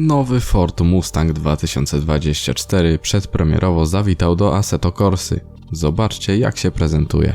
Nowy Ford Mustang 2024 przedpremierowo zawitał do Assetto Corsy. Zobaczcie jak się prezentuje.